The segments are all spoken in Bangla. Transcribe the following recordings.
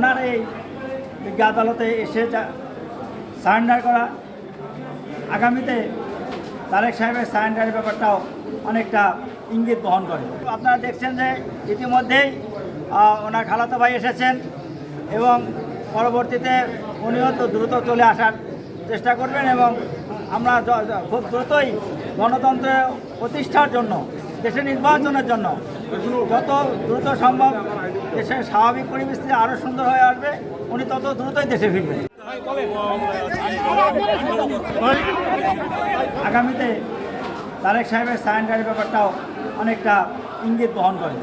ওনার এই বিজ্ঞ আদালতে এসে সারেন্ডার করা। আগামীতে তারেক সাহেবের সারেন্ডারের ব্যাপারটাও অনেকটা ইঙ্গিত বহন করে। আপনারা দেখছেন যে ইতিমধ্যেই ওনার খালাতো ভাই এসেছেন এবং পরবর্তীতে উনিও তো দ্রুত চলে আসার চেষ্টা করবেন এবং আমরা খুব দ্রুতই গণতন্ত্রের প্রতিষ্ঠার জন্য দেশের নির্বাচনের জন্য যত দ্রুত সম্ভব দেশের স্বাভাবিক পরিস্থিতি আরও সুন্দর হয়ে আসবে, উনি তত দ্রুতই দেশে ফিরবেন। আগামীতে তারেক সাহেবের সারেন্ডারের ব্যাপারটাও অনেকটা ইঙ্গিত বহন করে।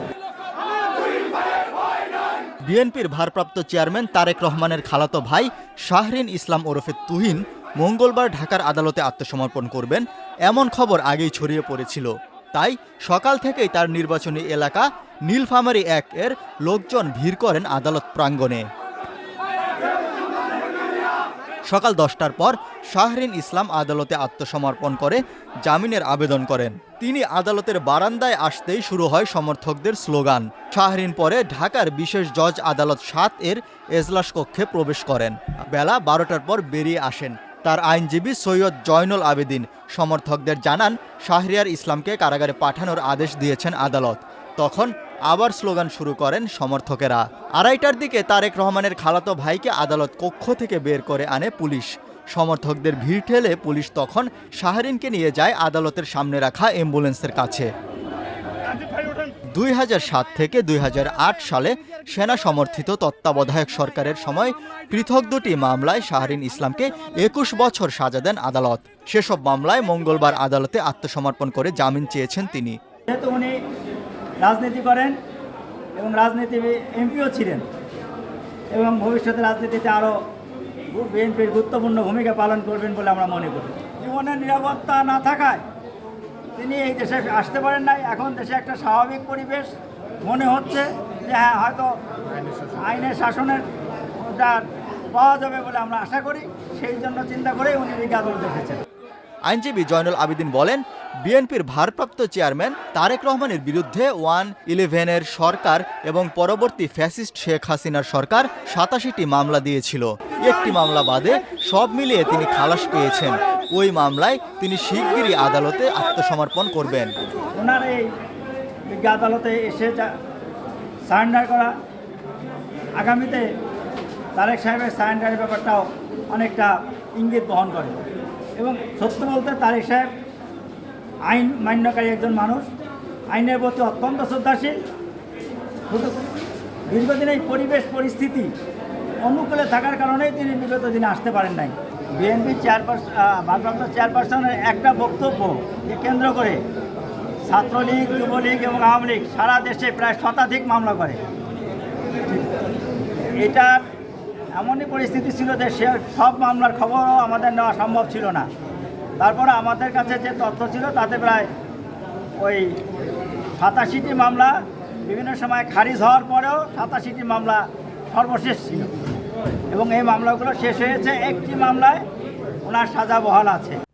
বিএনপির ভারপ্রাপ্ত চেয়ারম্যান তারেক রহমানের খালাতো ভাই শাহরিন ইসলাম ওরফে তুহিন মঙ্গলবার ঢাকার আদালতে আত্মসমর্পণ করবেন, এমন খবর আগেই ছড়িয়ে পড়েছিল। তাই সকাল থেকেই তার নির্বাচনী এলাকা নীলফামারী এক এর লোকজন ভিড় করেন আদালত প্রাঙ্গণে। সকাল দশটার পর শাহরিন ইসলাম আদালতে আত্মসমর্পণ করে জামিনের আবেদন করেন। তিনি আদালতের বারান্দায় আসতেই শুরু হয় সমর্থকদের স্লোগান। শাহরিন পরে ঢাকার বিশেষ জজ আদালত সাত এর এজলাস কক্ষে প্রবেশ করেন। বেলা বারোটার পর বেরিয়ে আসেন। তার আইনজীবী সৈয়দ জয়নুল আবেদিন। সমর্থকদের জানান, শাহরিয়ার ইসলামকে কারাগারে পাঠানোর আদেশ দিয়েছেন আদালত। তখন আবার স্লোগান শুরু করেন সমর্থকেরা। আড়াইটার দিকে তারেক রহমানের খালাতো ভাইকে আদালত কক্ষ থেকে বের করে আনে পুলিশ। সমর্থকদের ভিড় ঠেলে পুলিশ তখন শাহরিনকে নিয়ে যায় আদালতের সামনে রাখা অ্যাম্বুলেন্সের কাছে। দুই থেকে দুই হাজার আট সালে সেনা সমর্থিত তত্ত্বাবধায়ক সরকারের সময় পৃথক দুটি মামলায় শাহরিন ইসলামকে একুশ বছর সাজা দেন আদালত। সেসব মামলায় মঙ্গলবার আদালতে আত্মসমর্পণ করে জামিন চেয়েছেন তিনি। যেহেতু উনি রাজনীতি করেন এবং রাজনীতি এমপিও ছিলেন এবং ভবিষ্যতে রাজনীতিতে আরও বিএনপির গুরুত্বপূর্ণ ভূমিকা পালন করবেন বলে আমরা মনে করি। জীবনের নিরাপত্তা না থাকায় তিনি এই দেশে আসতে পারেন নাই। এখন দেশে একটা স্বাভাবিক পরিবেশ মনে হচ্ছে যে হ্যাঁ হয়তো আইনের শাসনের পাওয়া যাবে বলে আমরা আশা করি। সেই জন্য চিন্তা করেই উনি বিজ্ঞাপন দেখেছেন। আইনজীবী জয়নুল আবেদিন বলেন, বিএনপির ভারপ্রাপ্ত চেয়ারম্যান তারেক রহমানের বিরুদ্ধে ওয়ান ইলেভেনের সরকার এবং পরবর্তী ফ্যাসিস্ট শেখ হাসিনার সরকার সাতাশিটি মামলা দিয়েছিল। একটি মামলা বাদে সব মিলিয়ে তিনি খালাস পেয়েছেন। ওই মামলায় তিনি শিগগিরই আদালতে আত্মসমর্পণ করবেন। ওনার এই বিজ্ঞ আদালতে এসে সারেন্ডার করা, আগামীতে তারেক সাহেবের সারেন্ডারের ব্যাপারটাও অনেকটা ইঙ্গিত বহন করে। এবং সত্য বলতে তারেক সাহেব আইন মান্যকারী একজন মানুষ। আইনের প্রতি অত্যন্ত শ্রদ্ধাশীল। দীর্ঘদিন এই পরিবেশ পরিস্থিতি অনুকূলে থাকার কারণেই তিনি বিগত দিনে আসতে পারেন নাই। বিএনপি চেয়ারপারসন ভারপ্রাপ্ত চেয়ারপারসনের একটা বক্তব্য কেন্দ্র করে ছাত্রলীগ, যুবলীগ এবং আওয়ামী লীগ সারা দেশে প্রায় শতাধিক মামলা করে। এটার এমনই পরিস্থিতি ছিল যে সে সব মামলার খবরও আমাদের নেওয়া সম্ভব ছিল না। তারপরে আমাদের কাছে যে তথ্য ছিল তাতে প্রায় ওই সাতাশিটি মামলা, বিভিন্ন সময় খারিজ হওয়ার পরেও সাতাশিটি মামলা সর্বশেষ ছিল। এবং এই মামলাগুলো শেষ হয়েছে। একটি মামলায় ওনার সাজা বহাল আছে।